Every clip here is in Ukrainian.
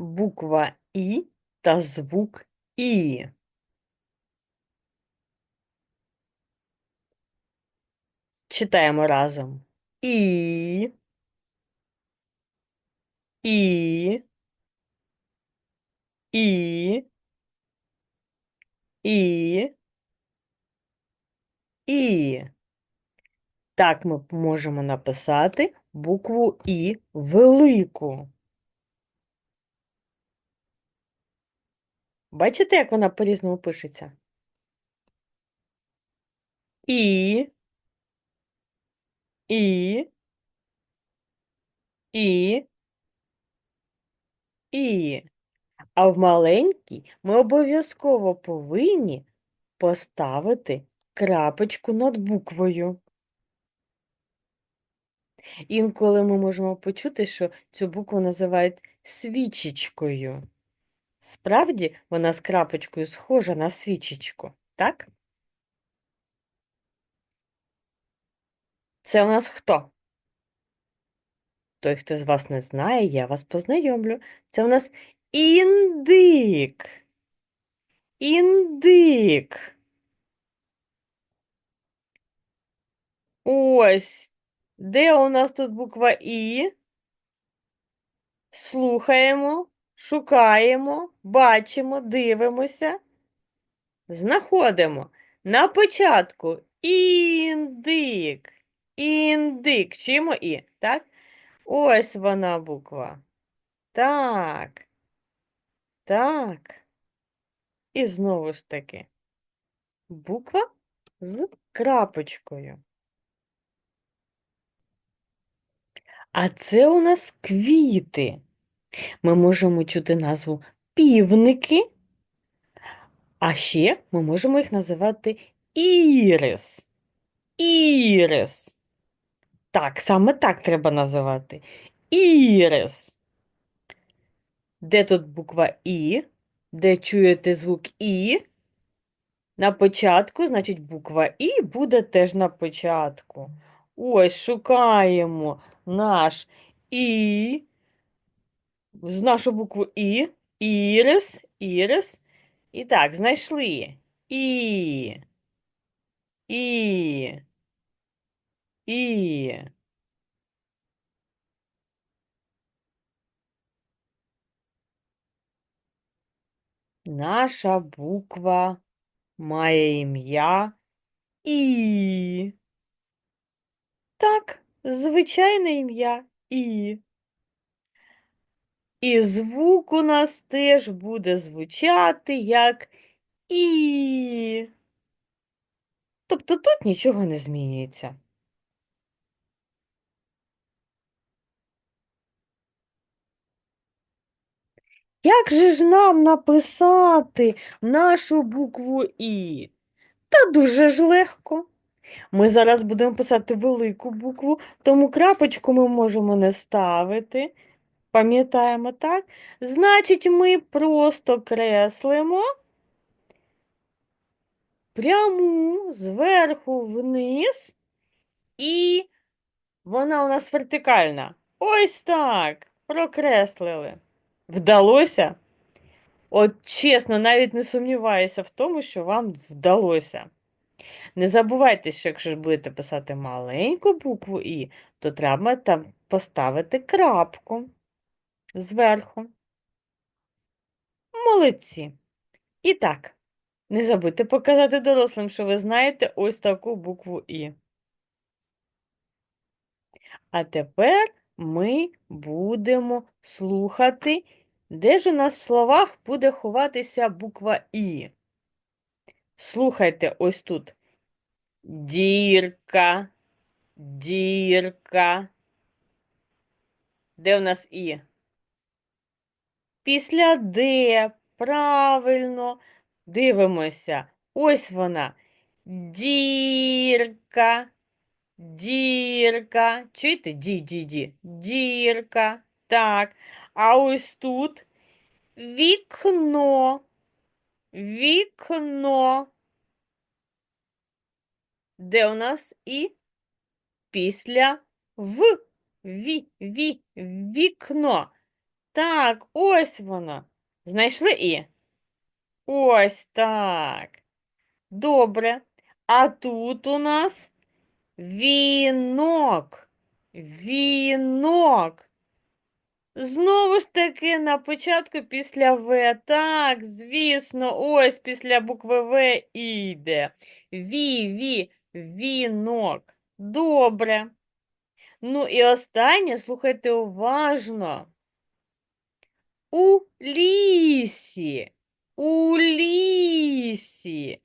буква І та звук І. Читаємо разом. І. І. І. І. І. Так ми можемо написати букву І велику. Бачите, як вона по-різному пишеться? І. І. І. І. А в маленькій ми обов'язково повинні поставити крапочку над буквою. Інколи ми можемо почути, що цю букву називають свічечкою. Справді, вона з крапочкою схожа на свічечку, так? Це у нас хто? Той, хто з вас не знає, я вас познайомлю. Це у нас індик. Індик. Ось. Де у нас тут буква І? Слухаємо, шукаємо, бачимо, дивимося. Знаходимо. На початку індик. Індик. Чуємо І, так? Ось вона буква. Так. Так. І знову ж таки. Буква з крапочкою. А це у нас квіти. Ми можемо чути назву півники, а ще ми можемо їх називати ірис. Ірис. Так, саме так треба називати. Ірис. Де тут буква І? Де чуєте звук І? На початку, значить, буква І буде теж на початку. Ось шукаємо наш І, з нашу букву І, ірис, ірис. І так, знайшли. І. І. І. Наша буква має ім'я І. Так, звичайне ім'я І. І звук у нас теж буде звучати як І. Тобто тут нічого не змінюється. Як же ж нам написати нашу букву І? Та дуже ж легко. Ми зараз будемо писати велику букву, тому крапочку ми можемо не ставити. Пам'ятаємо, так? Значить, ми просто креслимо пряму зверху вниз, і вона у нас вертикальна. Ось так. Прокреслили. Вдалося? От чесно, навіть не сумніваюся в тому, що вам вдалося. Не забувайте, що якщо будете писати маленьку букву І, то треба там поставити крапку зверху. Молодці. І так, не забудьте показати дорослим, що ви знаєте ось таку букву І. А тепер ми будемо слухати, де ж у нас в словах буде ховатися буква І. Слухайте ось тут. Дірка, дірка. Де у нас І? Після Д. Правильно. Дивимося. Ось вона. Дірка. Дірка. Чуєте? Ді-ді-ді. Дірка. Так. А ось тут вікно. Вікно. Де у нас і після в. Ві, ві, вікно. Так, ось вона. Знайшли і? Ось так. Добре. А тут у нас вінок. Вінок. Знову ж таки, на початку після В. Так, звісно, ось після букви В іде. Ві, ві, вінок. Добре. Ну і останнє, слухайте уважно. У лісі. У лісі.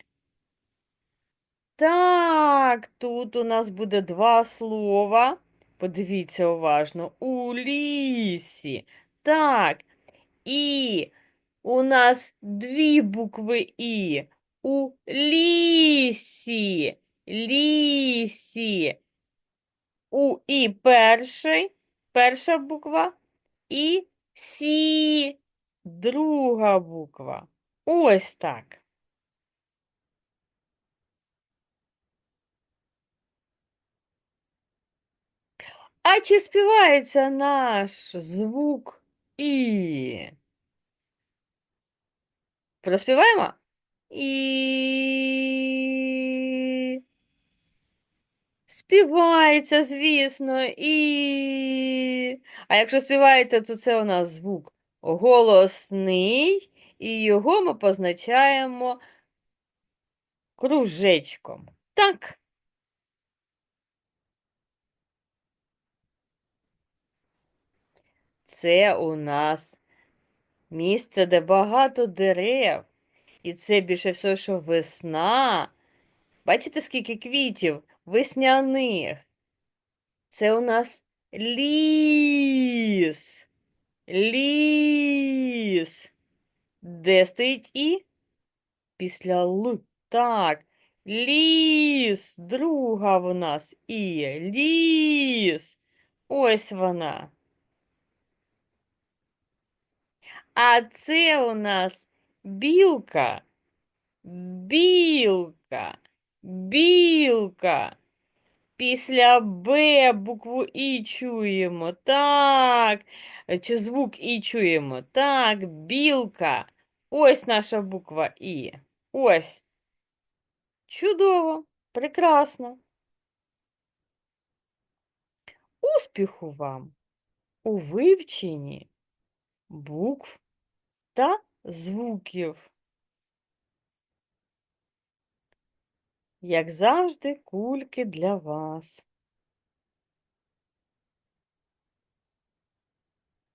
Так, тут у нас буде два слова. Подивіться уважно. У лісі. Так. І у нас дві букви І. У лісі. Лісі. У І перший, перша буква. І Сі. Друга буква. Ось так. А чи співається наш звук І? Проспіваємо? І. Співається, звісно, і. А якщо співаєте, то це у нас звук голосний, і його ми позначаємо кружечком. Так. Це у нас місце, де багато дерев. І це більше всього, що весна. Бачите, скільки квітів весняних? Це у нас ліс. Ліс. Де стоїть і? Після Л. Так. Ліс. Друга в нас і. Ліс. Ось вона. А це у нас білка. Білка. Білка. Після Б букву І чуємо. Так. Чи звук І чуємо? Так, білка. Ось наша буква І. Ось. Чудово, прекрасно. Успіху вам у вивченні букв та звуків. Як завжди, кульки для вас.